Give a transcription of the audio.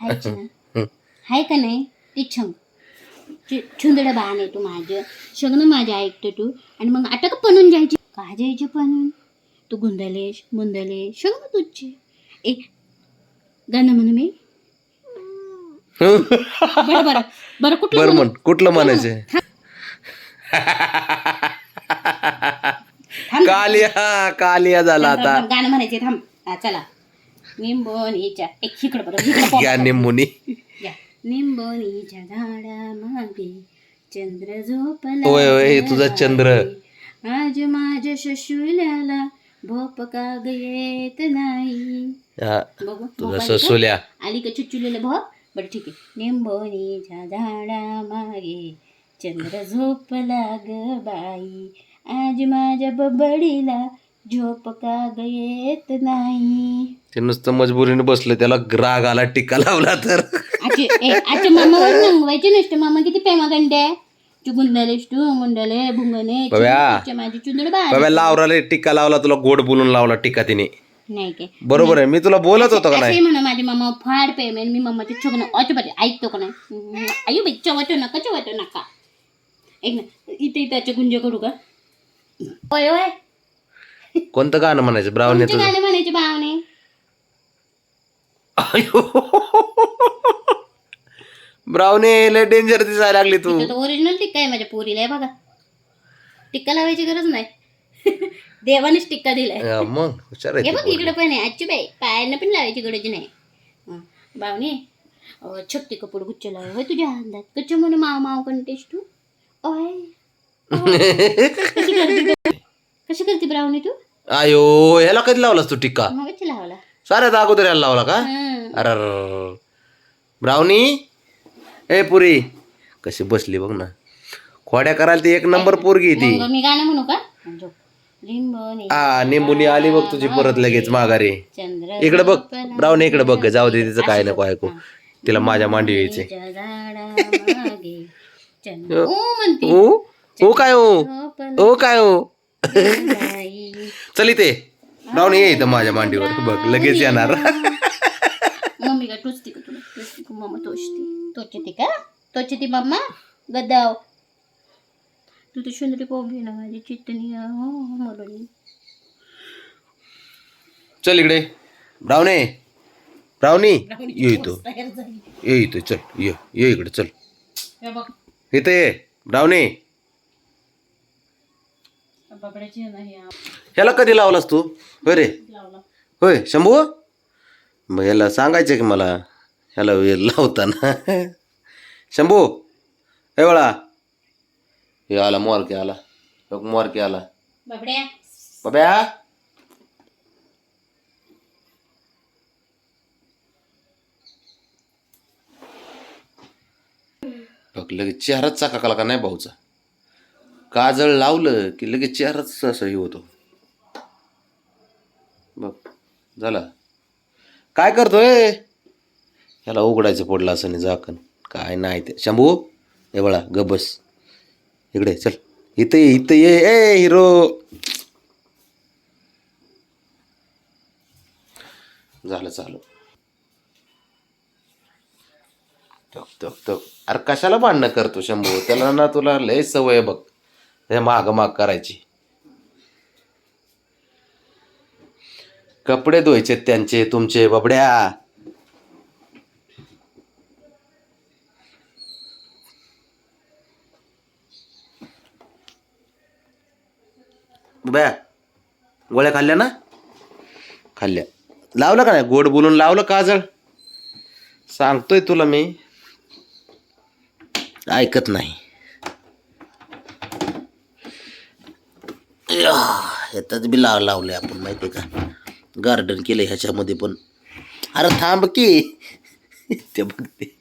हायच ना हाय का नाही? ते छंग. छुंदड बाण आहे तू माझं. सगळं माझं ऐकतो तू. आणि मग आता का पणून जायची? का जायची पणून? तू गुंदलेश मुंदलेश सगळं तुझचे ए गाणं म्हणू मी. बरं बरं. बरं कुठलं बर म्हणू? कुठलं म्हणायचं. कालिया कालिया झाला आता. गाणं म्हणायचे थांब. चला. निंबोनीच्या एक इकडं बरं या. निंबुनी. निंबोनीच्या झाडा मागे चंद्र झोपला होय, हे तुझा चंद्र. आज माझ्या शशुल्याला भोप का ग येत नाही हा, बघू भोप तुझा आली का? ससुल्या आली का चुचुलेलं भोप बरं ठीक आहे निंबोनीच्या झाडा मागे चंद्र झोपला ग बाई आज माझ्या बबडीला झोप का येत नाही? ते नुसतं मजबुरीने बसलं त्याला राग आला टिक्का लावला तर. आचे ए आचे मामावर सांगवायचे नसते. मामा किती प्रेमागंड आहे तू गुंडालेस तू मुंडाले भुंगणे बब्या. चिचे माझी चुंदड बाळ बाबा लावराले टिक्का लावला तुला गोड बोलून लावला टिक्का तिने. नाही काय. बरोबर आहे मी तुला बोलत होतो का असे नाही? म्हणा माझे मामा फाड पेमेंट मी मामाचे छगन अचोपाचे ऐकतो का नाही. आयु बाई चवतो नका चवतो नका. एक ना इथे इथे गुंज करू का? होय होय. कोणतं गाणं म्हणायचं? तुमचे तुझं? गाणे म्हणायचे भावने ब्राऊनी लय डेंजर दिसायला लागली तू. तिथं ओरिजिनल टिक्का आहे माझ्या पोरीला आहे बघा. टिक्का लावायची गरज नाही. देवानेच टिक्का दिलाय. हा, मग हुशार हे आहे बघ ती इकडे पण आहे आजची बाई. पायांना पण लावायची गरज नाही. हं. बावनी अं, कपड गुच्छ लाव होय तुझ्या हातात कच्छ म्हणून माव माव कंटेस तू? ओय. ओय. कशी करते? कशी करते ब्राउनी तू. आयो ह्याला कधी लावलास तू टिक्का मग कशी लावला. साऱ्यात अगोदर यायला लावला का? हं. अरे ब्राऊनी ए पुरी. कशी बसली बघ ना. खोड्या करायला ती एक नंबर पोरगी आहे ती. मग मी गाणं म्हणू का? झोप. लिंबोनी आ निंबुनी आली बघ तुझी परत लगेच माघारी. चंद्र इकडे बघ ब्राऊनी इकडे बघ जाऊ दे तिचं काय नको ऐकू. तिला माझ्या मांडी यायचे च्या झाडामागे चंद्र ओ म्हणते. ओ ओ काय ओ ओ काय ओ बाई. चल इथे. ब्राऊनी ये इथं माझ्या मांडीवर. बघ लगेच येणार. मम्मी का टोचती का तुला? टोचती का? मम्मा टोचती. टोचती का? टोचती मम्मा? गद्दाव. तू तर सुंदरी ना माझी चित्तनी हो म्हणून. चल इकडे. ब्राऊनी ब्राऊनी ये इथं. झाली. ये इथं चल ये ये इकडे चल. बघ. इथं ये. ब्राऊनी बाबड्याची नाही ह्याला कधी लावलास तू? होय रे. लावला. होय शंभू? मग याला सांगायचं की मला ह्याला वेळ लावताना. शंभू हे वळा हे आला मोरके आला. बघ मोरके आला. बाबड्या. बाब्या. बघ लगेच चेहराच चाकाकला का नाही भाऊचा? काजळ लावलं की लगेच चेहराच असं हे होतो. बघ झाला. काय करतोय? ह्याला उघडायचं पडलं असं नाही झाकण. काय नाही ते. शंभू हे बळा गबस इकडे चल. इथं ये इथं ये. ए हिरो! झालं चालू. टक टक टक. अरे कशाला भांडणं करतो शंभू? त्याला ना तुला लय सवय बघ. हे माग माग करायची. कपडे धुवायचे त्यांचे तुमचे बबड्या. बया गोळ्या खाल्ल्या ना? खाल्ल्या. लावलं का नाही? गोड बोलून लावलं काजळ. सांगतोय तुला मी. ऐकत नाही. या, ह्याच्यात बी लाव लावले आपण माहिती का? गार्डन केलं ह्याच्यामध्ये पण. अरे थांब की. ते बघते.